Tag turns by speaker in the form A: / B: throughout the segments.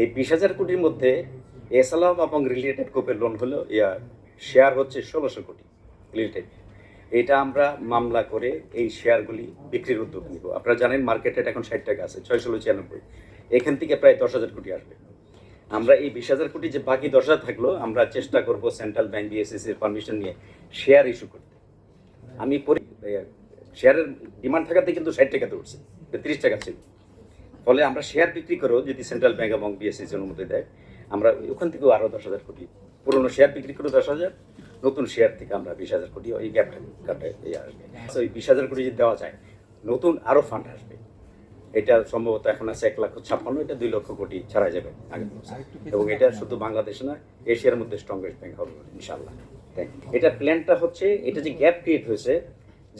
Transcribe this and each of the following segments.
A: এই বিশ হাজার কোটির মধ্যে এসালাম এবং রিলেটেড কোপের লোন হলো ইয়া শেয়ার হচ্ছে ষোলোশো কোটি রিলেটেড এটা আমরা মামলা করে এই শেয়ারগুলি বিক্রির উদ্যোগ নিব। আপনারা জানেন মার্কেটের এখন ষাট টাকা আছে ছয় ষোলো ছিয়ানব্বই। এখান থেকে প্রায় দশ হাজার কোটি আসবে। আমরা এই বিশ হাজার কোটি যে বাকি দশ হাজার থাকল, আমরা চেষ্টা করব সেন্ট্রাল ব্যাংক বিএসএসির পারমিশন নিয়ে শেয়ার ইস্যু করতে। আমি শেয়ারের ডিমান্ড থাকাতে কিন্তু ষাট টাকাতে উঠছে, তিরিশ টাকা ছিল। ফলে আমরা শেয়ার বিক্রি করেও যদি সেন্ট্রাল ব্যাংক এবং বিএসএসি অনুমতি দেয় আমরা ওখান থেকেও আরও দশ হাজার কোটি পুরোনো শেয়ার বিক্রি করে দশ হাজার নতুন শেয়ার থেকে আমরা বিশ হাজার কোটি ওই গ্যাপটা কাটে এই আসবে ওই বিশ হাজার কোটি যদি দেওয়া যায় নতুন আরও ফান্ড আসবে। এটা সম্ভবত এখন আছে এক লক্ষ ছাপ্পান্ন এটা দুই লক্ষ কোটি ছাড়া যাবে আগের বছর এবং এটা শুধু বাংলাদেশে না এশিয়ার মধ্যে স্ট্রংগেস্ট ব্যাংক হবে ইনশাল্লাহ. এটা প্ল্যানটা হচ্ছে এটা যে গ্যাপ ক্রিয়েট হয়েছে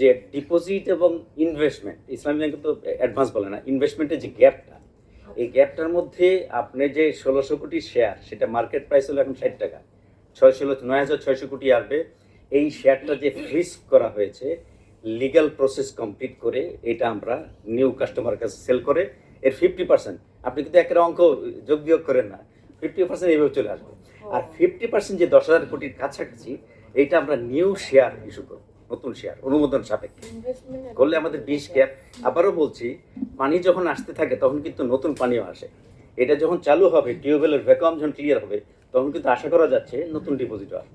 A: যে ডিপোজিট এবং ইনভেস্টমেন্ট ইসলামী ব্যাংকে তো অ্যাডভান্স বলে না ইনভেস্টমেন্টের যে গ্যাপটা এই গ্যাপটার মধ্যে আপনি যে ষোলোশো কোটি শেয়ার সেটা মার্কেট প্রাইস হলো এখন ষাট টাকা ছয় ষোলো নয় হাজার ছয়শো কোটি আসবে, এই শেয়ারটা যে ফ্রিজ করা হয়েছে লিগ্যাল প্রসেস কমপ্লিট করে এটা আমরা নিউ কাস্টমার কাছে সেল করে, এর ফিফটি পার্সেন্ট আপনি কিন্তু একের অঙ্ক যোগ বিয়োগ করেন না ফিফটি পার্সেন্ট এইভাবে চলে আসবে। আর ফিফটি পার্সেন্ট যে দশ হাজার কোটির কাছাকাছি, এইটা আমরা নিউ শেয়ার ইস্যু করব। নতুন শেয়ার অনুমোদন সাপেক্ষে। করলে আমাদের বিশ ক্যাপ আবারও বলছি পানি যখন আসতে থাকে তখন কিন্তু নতুন পানিও আসে। এটা যখন চালু হবে টিউবওয়েলের ভ্যাকুয়াম যখন ক্লিয়ার হবে তখন কিন্তু আশা করা যাচ্ছে নতুন ডিপোজিট আসবে।